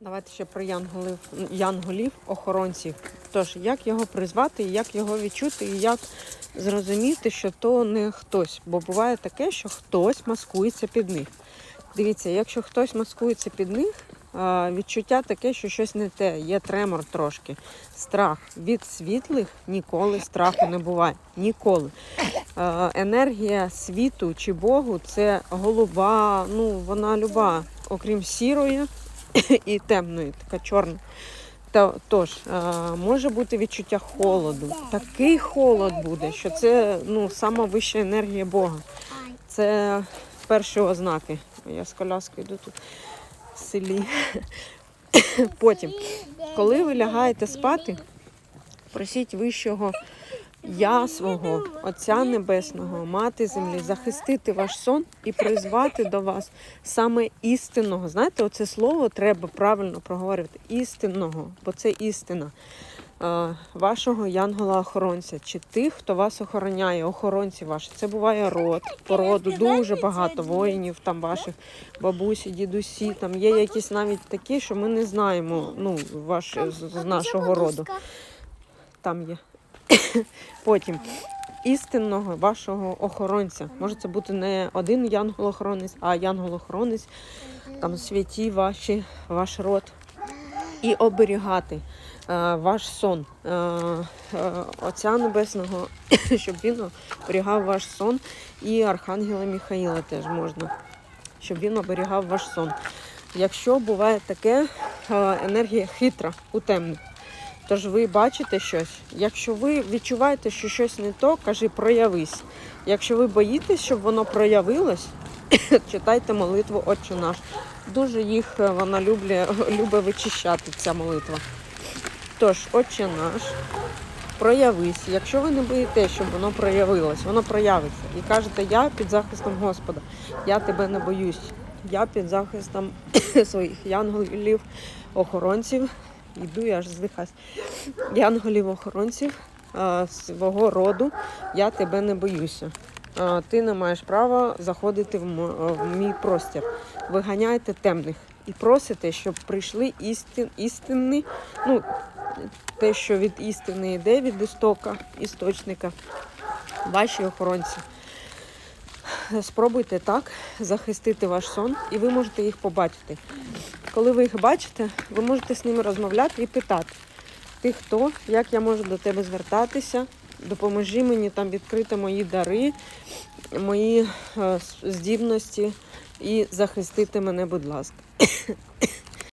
Давайте ще про янголів, янголів, охоронців. Тож, як його призвати, як його відчути, і як зрозуміти, що то не хтось. Бо буває таке, що хтось маскується під них. Дивіться, якщо хтось маскується під них, відчуття таке, що щось не те, є тремор трошки. Страх від світлих ніколи страху не буває. Ніколи. Енергія світу чи Богу це голуба, ну вона люба, окрім сірої і темної, така чорна. Та, тож, е, може бути відчуття холоду. Такий холод буде, що це ну, сама вища енергія Бога. Це перші ознаки. Я з коляскою йду тут в селі. Потім, коли ви лягаєте спати, просіть вищого я свого Отця Небесного, Мати Землі, захистити ваш сон і призвати до вас саме істинного. Знаєте, оце слово треба правильно проговорювати. Істинного, бо це істина. Вашого янгола-охоронця чи тих, хто вас охороняє, охоронці ваші. Це буває род, породу, дуже багато воїнів, там ваших бабусі, дідусі. Там є якісь навіть такі, що ми не знаємо. Ну, ваш з нашого роду. Там є. Потім істинного вашого охоронця. Може це бути не один янгол-охоронець, а янгол-охоронець, там святі ваші, ваш род. І оберігати е, ваш сон е, е, Отця Небесного, щоб він оберігав ваш сон, і Архангела Міхаїла теж можна, щоб він оберігав ваш сон. Якщо буває таке, е, енергія хитра у темних. Тож ви бачите щось. Якщо ви відчуваєте, що щось не то, кажи проявись. Якщо ви боїтесь, щоб воно проявилось, читайте молитву Отче наш. Дуже їх е, вона люблє, любить вичищати, ця молитва. Тож, Отче наш, проявись. Якщо ви не боїтесь, щоб воно проявилось, воно проявиться. І кажете, я під захистом Господа, я тебе не боюсь. Я під захистом своїх янголів, охоронців. Йду, я аж здихаюсь. Янголів-охоронців свого роду, я тебе не боюся. Ти не маєш права заходити в мій простір. Виганяйте темних і просите, щоб прийшли істин, істинні, ну, те, що від істини йде, від істока, істочника, ваші охоронці. Спробуйте так захистити ваш сон, і ви можете їх побачити. Коли ви їх бачите, ви можете з ними розмовляти і питати: ти хто, як я можу до тебе звертатися, допоможи мені там відкрити мої дари, мої е, здібності і захистити мене, будь ласка.